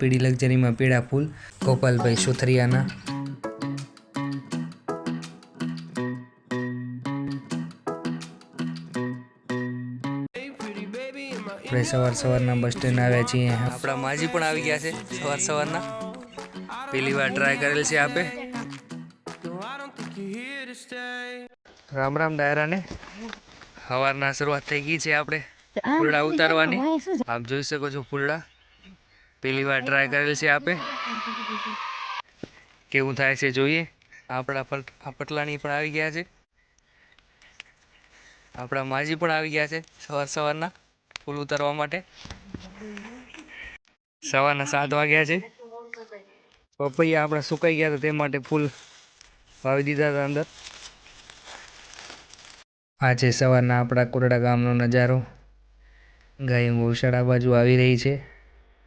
પીડી લક્ઝરીમાં પીળા ફૂલ ગોપાલભાઈ સુથરિયાના. આપણે સવાર સવારના બસ સ્ટેન્ડ આવ્યા છીએ. આપણા માજી પણ આવી ગયા છે સવાર સવારના. પહેલી વાર ટ્રાય કરેલ છે આપે. રામ રામ ડાયરાને. સવારના શરૂઆત થઈ ગઈ છે આપણે. ફૂલડા ઉતારવાની. આપ જોઈ શકો છો ફૂલડા. પહેલી વાર ટ્રાય કરેલ છે આપે? કેવું થાય છે જોઈએ? આપણા આ પટલાણી પણ આવી ગયા છે. આપણા માજી પણ આવી ગયા છે સવાર સવારના, ફૂલ ઉતારવા માટે. સવારના સાત વાગ્યા છે. પપૈયા આપણા સુકાઈ ગયા હતા તે માટે ફૂલ વાવી દીધા હતા અંદર. આ છે સવારના આપણા કોરડા ગામનો નજારો. ગાય ગૌશાળા બાજુ આવી રહી છે.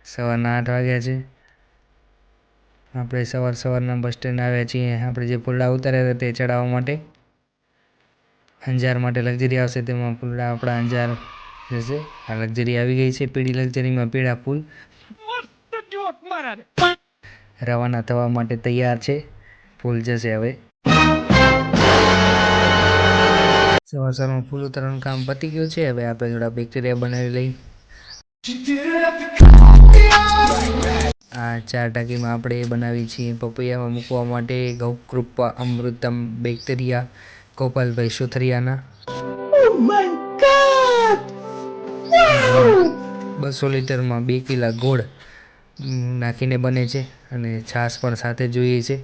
સવારના આઠ વાગ્યા છે. આપણે સવાર સવારના બસ સ્ટેન્ડ આવ્યા છીએ. આપણે જે ફૂલડા ઉતાર્યા હતા તે ચડાવવા માટે. અંજાર માટે લક્ઝરી આવશે તેમાં ફૂલડા આપણા અંજાર જશે. આ લક્ઝરી આવી ગઈ છે. પીળી લક્ઝરીમાં પીળા ફૂલ. રવાના થવા માટે તૈયાર છે. ફૂલ જશે હવે. સવાર સવારમાં ફૂલ ઉતારવાનું કામ પતી ગયું છે. હવે આપણે થોડા બેક્ટેરિયા બનાવી લઈ આ ચાર ટાંકીમાં આપણે બનાવી છીએ. પપૈયામાં મૂકવા માટે ગૌકૃપા, અમૃતમ, બેક્ટેરિયા, ગોપાલભાઈ સુથરિયાના. બસો લીટરમાં બે કિલા ગોળ નાખીને બને છે અને છાશ પણ સાથે જોઈએ છે.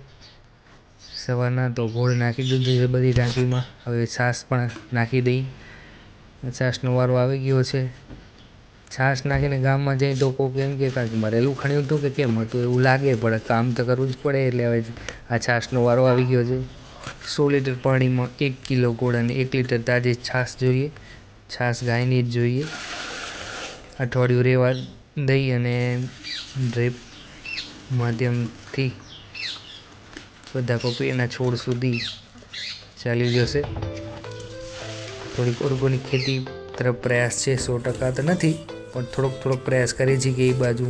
સવારના તો ગોળ નાખી દીધું છે બધી ટાંકીમાં. હવે છાશ પણ નાખી દઈ. છાશનો વારો આવી ગયો છે. છાશ નાખીને ગામમાં જઈએ તો કોઈ એમ કે કાંઈક મરેલું ખણ્યું હતું કે કેમ હતું? એવું લાગે, પણ કામ તો કરવું જ પડે એટલે હવે આ છાશનો વારો આવી ગયો છે. સો લીટર પાણીમાં એક કિલો ગોળ અને એક લીટર તાજી છાશ જોઈએ. છાશ ગાયની જ જોઈએ. અઠવાડિયું રહેવા દઈ અને ડ્રીપ માધ્યમથી બધા પપૈયાના છોડ સુધી ચાલી જશે. થોડીક ઓર્ગોનિક ખેતી તરફ પ્રયાસ છે સો ટકા તો નથી, પણ થોડોક થોડોક પ્રયાસ કરીએ છીએ કે એ બાજુ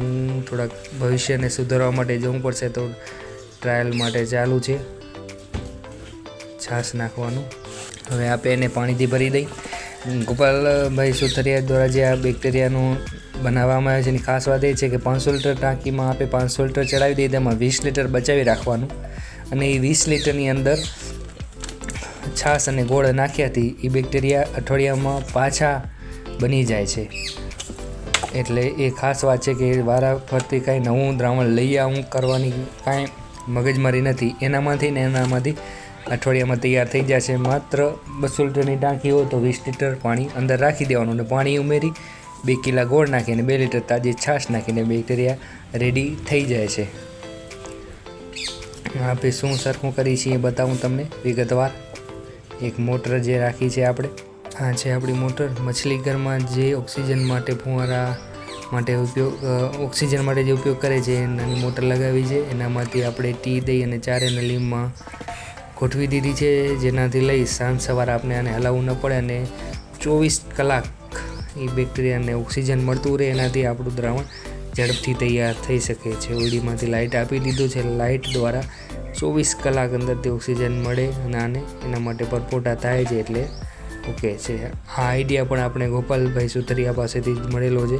થોડાક ભવિષ્યને સુધારવા માટે જવું પડશે તો ટ્રાયલ માટે ચાલુ છે. છાશ નાખવાનું. હવે આપે એને પાણીથી ભરી દઈ. ગોપાલભાઈ સુથરિયા દ્વારા જે આ બેક્ટેરિયાનું બનાવવામાં આવે છે એની ખાસ વાત એ છે કે પાંચસો લીટર ટાંકીમાં આપે પાંચસો લીટર ચડાવી દઈએ, તેમાં વીસ લીટર બચાવી રાખવાનું. અને એ વીસ લીટરની અંદર છાશ અને ગોળ નાખ્યાથી એ બેક્ટેરિયા અઠવાડિયામાં પાછા બની જાય છે. એટલે એ ખાસ વાત છે કે વારા ફરતી કાંઈ નવું દ્રાવણ લઈ આવું કરવાની કાંઈ મગજમારી નથી. એનામાંથી ને એનામાંથી અઠવાડિયામાં તૈયાર થઈ જશે માત્ર બસો લીટરની ટાંકી હોય તો વીસ લીટર પાણી અંદર રાખી દેવાનું અને પાણી ઉમેરી બે કિલા ગોળ નાખીને બે લીટર તાજી છાશ નાખીને બેક્ટેરિયા રેડી થઈ જાય છે. આપણે શું સરખું કરી છીએ બતાવું તમને વિગતવાર. એક મોટર જે રાખી છે આપણે. આ છે આપણી મોટર. મછલી ઘરમાં જે ઓક્સિજન માટે ફુવારા માટે ઉપયોગ ઓક્સિજન માટે જે ઉપયોગ કરે છે નાની મોટર લગાવી છે. એનામાંથી આપણે ટી દઈ અને ચારે નલીમમાં ગોઠવી દીધી છે, જેનાથી લઈ સાંજ સવાર આપણે આને હલાવવું ન પડે અને ચોવીસ કલાક એ બેક્ટેરિયાને ઓક્સિજન મળતું રહે. એનાથી આપણું દ્રાવણ ઝડપથી તૈયાર થઈ શકે છે. ઓડીમાંથી લાઇટ આપી દીધું છે. લાઇટ દ્વારા ચોવીસ કલાક અંદરથી ઓક્સિજન મળે અને આને એના માટે પરપોટા થાય છે એટલે ઓકે છે. આ આઈડિયા પણ આપણે ગોપાલભાઈ સુથરિયા પાસેથી જ મળેલો છે.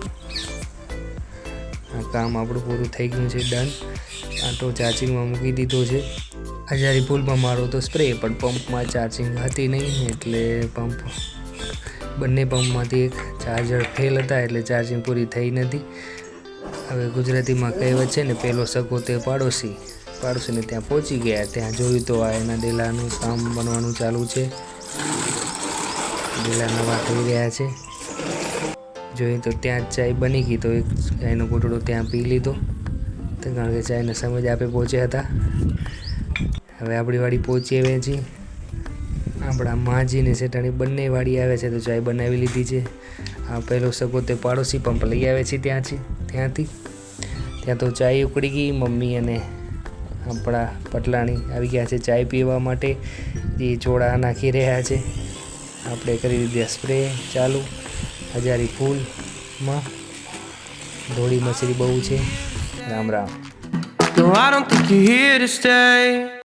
આ કામ આપણું પૂરું થઈ ગયું છે ડન આ તો ચાર્જિંગમાં મૂકી દીધો છે. હજારી પુલમાં મારો તો સ્પ્રે પણ પંપમાં ચાર્જિંગ હતી નહીં, એટલે પંપ બંને પંપમાંથી એક ચાર્જર ફેલ હતા, એટલે ચાર્જિંગ પૂરી થઈ નથી. હવે ગુજરાતીમાં કહેવત છે ને પહેલો સગો તે પાડોશી. પાડોશીને ત્યાં પહોંચી ગયા. ત્યાં જોયું તો આ એના ડેલાનું કામ બનવાનું ચાલુ છે. ડેલા નવા થઈ રહ્યા છે. જોઈએ તો ત્યાં જ ચાય બની ગઈ તો એક ચાયનો ઘૂંટડો ત્યાં પી લીધો. તો કારણ કે ચાયને સમજ આપે પહોંચ્યા હતા. હવે આપણી વાડી પહોંચી આવ્યા છીએ. આપણા માજી ને શેઠાણી બંને વાડી આવે છે તો ચાય બનાવી લીધી છે. આ પહેલો સગો તે પાડોશી પંપ લઈ આવે છે ત્યાંથી. ત્યાંથી. ત્યાં તો ચાય ઉકળી ગઈ, મમ્મી અને આપણા પટલાણી આવી ગયા છે ચાય પીવા માટે. એ ચોળા નાખી રહ્યા છે. આપણે કરી દીધા સ્પ્રે ચાલુ. હજારી ફૂલમાં ધોળી મછરી બહુ છે. રામ રામ.